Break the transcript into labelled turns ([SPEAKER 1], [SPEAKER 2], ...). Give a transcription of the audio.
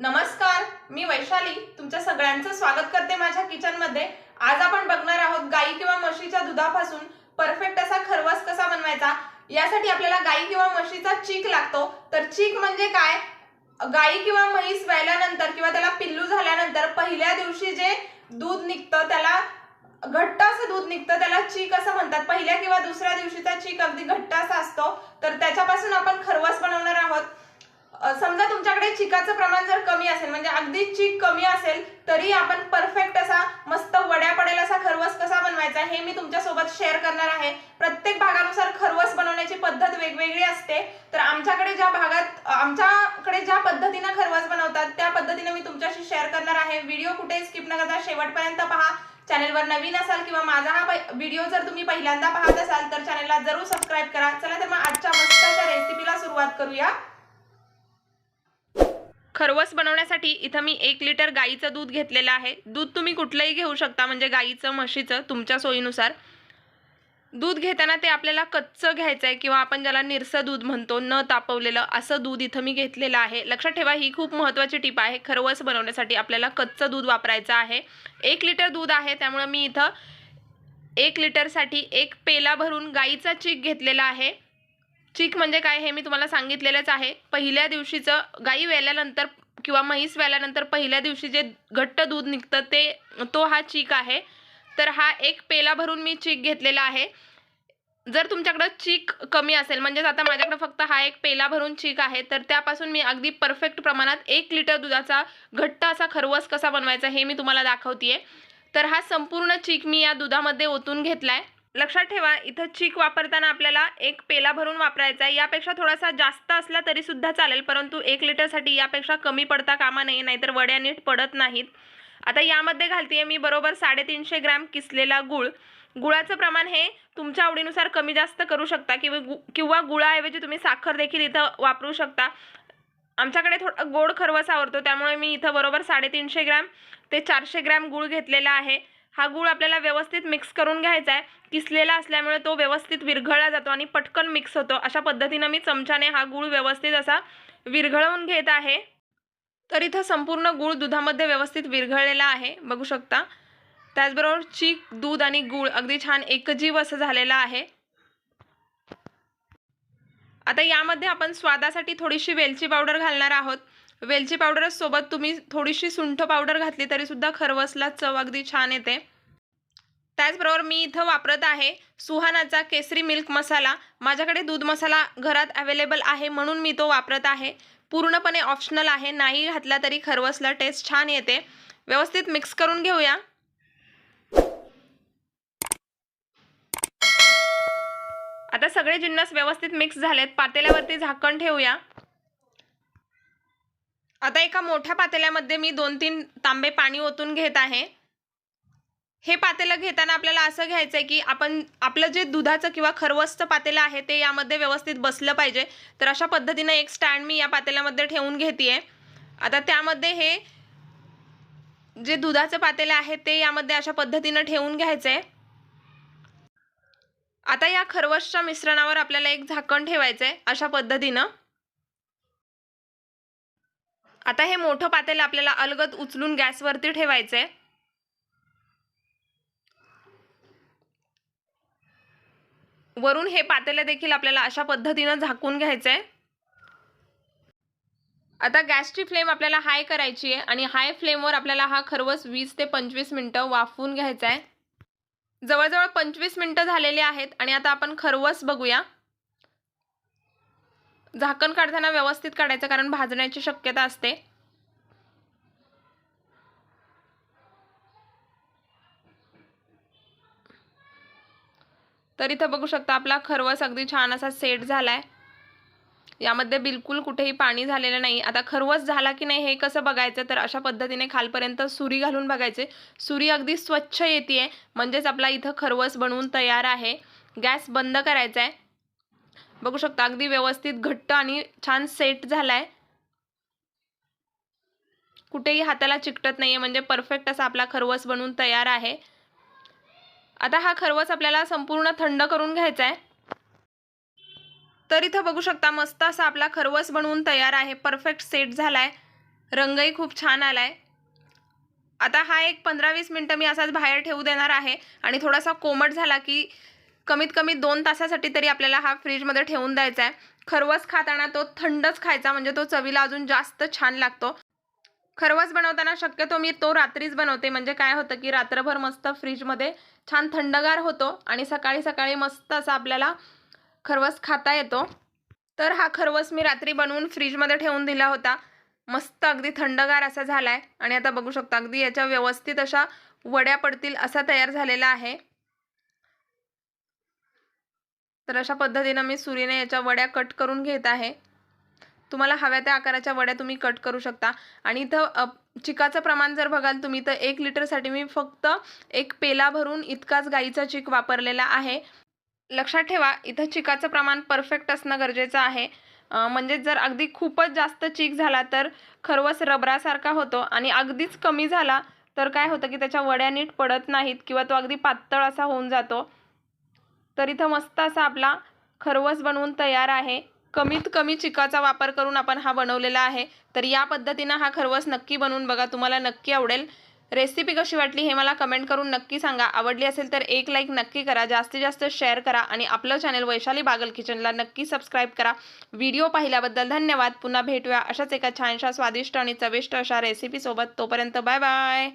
[SPEAKER 1] नमस्कार मी वैशाली. तुमच्या सगळ्यांचं स्वागत करते माझ्या किचनमध्ये. आज आपण बघणार आहोत गाई किंवा म्हशीच्या दुधापासून परफेक्ट असा खरवस कसा बनवायचा? यासाठी आपल्याला गाई किंवा म्हशीचा चीक लागतो. तर चीक म्हणजे काय? गाई किंवा म्हैस व्हायल्यानंतर किंवा त्याला पिल्लू झाल्यानंतर पहिल्या दिवशी जे दूध निघतं त्याला घट्ट असं दूध निघतं त्याला चीक असं म्हणतात. पहिल्या किंवा दुसऱ्या दिवशीचा चीक अगदी घट्ट असा असतो. तर त्याच्यापासून आपण खरवस बनवणार आहोत अ, समजा तुमच्याकडे चिकाचं प्रमाण जर कमी असेल म्हणजे अगदी चीक कमी असेल तरी आपण परफेक्ट असा मस्त वड्या पडेल असा खरवस कसा बनवायचा हे मी तुमच्यासोबत शेअर करणार आहे. प्रत्येक भागानुसार खरवस बनवण्याची पद्धत वेगवेगळी असते. तर आमच्याकडे ज्या भागात आमच्याकडे ज्या पद्धतीनं खरवस बनवतात त्या पद्धतीने मी तुमच्याशी शेअर करणार आहे. व्हिडिओ कुठे स्किप न करता शेवटपर्यंत पहा. चॅनेलवर नवीन असाल किंवा माझा हा व्हिडिओ जर तुम्ही पहिल्यांदा पाहत असाल तर चॅनेलला जरूर सबस्क्राईब करा. चला तर मग आजच्या मस्त रेसिपीला सुरुवात करूया. खरवस बनवण्यासाठी इथं मी एक लिटर गाईचं दूध घेतलेलं आहे. दूध तुम्ही कुठलंही घेऊ शकता म्हणजे गाईचं म्हशीचं तुमच्या सोयीनुसार. दूध घेताना ते आपल्याला कच्चं घ्यायचं आहे किंवा आपण ज्याला निरसं दूध म्हणतो न तापवलेलं असं दूध इथं मी घेतलेलं आहे. लक्षात ठेवा ही खूप महत्त्वाची टीप आहे. खरवस बनवण्यासाठी आपल्याला कच्चं दूध वापरायचं आहे. एक लिटर दूध आहे त्यामुळं मी इथं एक लिटरसाठी एक पेला भरून गाईचा चीक घेतलेला आहे. चीक म्हणजे काय हे मी तुम्हाला सांगितलेलंच आहे. पहिल्या दिवशीचं गाई वेल्यानंतर किंवा म्हैस व्याल्यानंतर पहिल्या दिवशी जे घट्ट दूध निघतं ते तो हा चीक आहे. तर हा एक पेला भरून मी चीक घेतलेला आहे. जर तुमच्याकडं चीक कमी असेल म्हणजेच आता माझ्याकडे फक्त हा एक पेला भरून चीक आहे तर त्यापासून मी अगदी परफेक्ट प्रमाणात एक लिटर दुधाचा घट्ट असा खरवस कसा बनवायचा हे मी तुम्हाला दाखवते तर हा संपूर्ण चीक मी या दुधामध्ये ओतून घेतलाय. लक्षात ठेवा इथं चीक वापरताना आपल्याला एक पेला भरून वापरायचा आहे. यापेक्षा थोडासा जास्त असला तरी सुद्धा चालेल परंतु एक लिटरसाठी यापेक्षा कमी पडता कामा नये नाहीतर वड्या नीट पडत नाहीत. आता यामध्ये घालते मी बरोबर साडेतीनशे ग्रॅम किसलेला गुळ. गुळाचं प्रमाण हे तुमच्या आवडीनुसार कमी जास्त करू शकता किंवा गु किंवा गुळाऐवजी तुम्ही साखर देखील इथं वापरू शकता. आमच्याकडे थोडा गोड खरवस आवडतो त्यामुळे मी इथं बरोबर साडेतीनशे ग्रॅम ते चारशे ग्रॅम गूळ घेतलेला आहे. हा गूळ आपल्याला व्यवस्थित मिक्स करून घ्यायचा आहे. किसलेला असल्यामुळे तो व्यवस्थित विरघळला जातो आणि पटकन मिक्स होतो. अशा पद्धतीनं मी चमच्याने हा गूळ व्यवस्थित असा विरघळवून घेत आहे. तर इथं संपूर्ण गूळ दुधामध्ये व्यवस्थित विरघळलेला आहे. बघू शकता. त्याचबरोबर चीक दूध आणि गूळ अगदी छान एकजीव असं झालेलं आहे. आता यामध्ये आपण स्वादासाठी थोडीशी वेलची पावडर घालणार आहोत. वेलची पावडरसोबत तुम्ही थोडीशी सुंठ पावडर घातली तरीसुद्धा खरवसला चव अगदी छान येते. त्याचबरोबर मी इथं वापरत आहे सुहानाचा केसरी मिल्क मसाला. माझ्याकडे दूध मसाला घरात अवेलेबल आहे म्हणून मी तो वापरत आहे. पूर्णपणे ऑप्शनल आहे नाही घातला तरी खरवसला टेस्ट छान येते. व्यवस्थित मिक्स करून घेऊया. आता सगळे जिन्नस व्यवस्थित मिक्स झालेत. पातेल्यावरती झाकण ठेवूया. आता एका मोठ्या पातेल्यामध्ये मी दोन तीन तांबे पाणी ओतून घेत आहे. हे पातेलं घेताना आपल्याला असं घ्यायचं आहे की आपण आपलं जे दुधाचं किंवा खरवसचं पातेलं आहे ते यामध्ये व्यवस्थित बसलं पाहिजे. तर अशा पद्धतीनं एक स्टँड मी या पातेल्यामध्ये ठेवून घेते आता त्यामध्ये हे जे दुधाचं पातेलं आहे ते यामध्ये अशा पद्धतीनं ठेवून घ्यायचं आहे आता या खरवसच्या मिश्रणावर आपल्याला एक झाकण ठेवायचं आहे अशा पद्धतीनं. आता हे मोठं पातेलं आपल्याला अलगद उचलून गॅसवरती ठेवायचं आहे वरून हे पातेलं देखील आपल्याला अशा पद्धतीनं झाकून घ्यायचं आहे आता गॅसची फ्लेम आपल्याला हाय करायची आहे आणि हाय फ्लेमवर आपल्याला हा खरवस वीस ते पंचवीस मिनटं वाफवून घ्यायचा आहे जवळजवळ पंचवीस मिनटं झालेली आहेत आणि आता आपण खरवस बघूया. झाकण काढताना व्यवस्थित काढायचं कारण भाजण्याची शक्यता असते. तर इथं बघू शकता आपला खरवस अगदी छान असा सेट झाला आहे यामध्ये बिलकुल कुठेही पाणी झालेलं नाही. आता खरवस झाला की नाही हे कसं बघायचं? तर अशा पद्धतीने खालपर्यंत सुरी घालून बघायचे. सुरी अगदी स्वच्छ येते आहे म्हणजेच आपला इथं खरवस बनवून तयार आहे. गॅस बंद करायचा आहे बघू शकता अगदी व्यवस्थित घट्ट आणि छान सेट झालाय. कुठेही हाताला चिकटत नाहीये म्हणजे परफेक्ट असा आपला खरवस बनवून तयार आहे. आता हा खरवस आपल्याला संपूर्ण थंड करून घ्यायचा आहे तर इथं बघू शकता मस्त असा आपला खरवस बनवून तयार आहे. परफेक्ट सेट झालाय. रंगही खूप छान आलाय. आता हा एक पंधरा वीस मिनटं मी असाच बाहेर ठेवू देणार आहे. आणि थोडासा कोमट झाला की कमीत कमी दोन तासासाठी तरी आपल्याला हा फ्रीजमध्ये ठेवून द्यायचा आहे. खरवस खाताना तो थंडच खायचा म्हणजे तो चवीला अजून जास्त छान लागतो. खरवस बनवताना शक्यतो मी तो रात्रीच बनवते. म्हणजे काय होतं की रात्रभर मस्त फ्रीजमध्ये छान थंडगार होतो आणि सकाळी सकाळी मस्त असा आपल्याला खरवस खाता येतो. तर हा खरवस मी रात्री बनवून फ्रीजमध्ये ठेवून दिला होता. मस्त अगदी थंडगार असा झाला आहे आणि आता बघू शकता अगदी याच्या व्यवस्थित अशा वड्या पडतील असा तयार झालेला आहे. तर अशा पद्धतीनं मी सुरीने याच्या वड्या कट करून घेत आहे. तुम्हाला हव्या त्या आकाराच्या वड्या तुम्ही कट करू शकता. आणि इथं चिकाचं प्रमाण जर बघाल तुम्ही तर एक लिटरसाठी मी फक्त एक पेला भरून इतकाच गाईचा चिक वापरलेला आहे. लक्षात ठेवा इथं चिकाचं प्रमाण परफेक्ट असणं गरजेचं आहे. म्हणजेच म्हणजे जर अगदी खूपच जास्त चीक झाला तर खरवस रबरासारखा होतो. आणि अगदीच कमी झाला तर काय होतं की त्याच्या वड्या नीट पडत नाहीत किंवा तो अगदी पातळ असा होऊन जातो. तर इथं मस्त असा आपला खरवस बनवून तयार आहे. कमीत कमी चिकाचा वापर करून आपण हा बनवलेला आहे. तर या पद्धतीनं हा खरवस नक्की बनवून बघा. तुम्हाला नक्की आवडेल. रेसिपी कशी वाटली हे मला कमेंट करून नक्की सांगा. आवडली असेल तर एक लाईक नक्की करा. जास्तीत जास्त शेअर करा आणि आपलं चॅनल वैशाली बागल किचनला नक्की सबस्क्राईब करा. व्हिडिओ पाहिल्याबद्दल धन्यवाद. पुन्हा भेटूया अशाच एका छानशा स्वादिष्ट आणि चविष्ट अशा रेसिपीसोबत तोपर्यंत बाय बाय.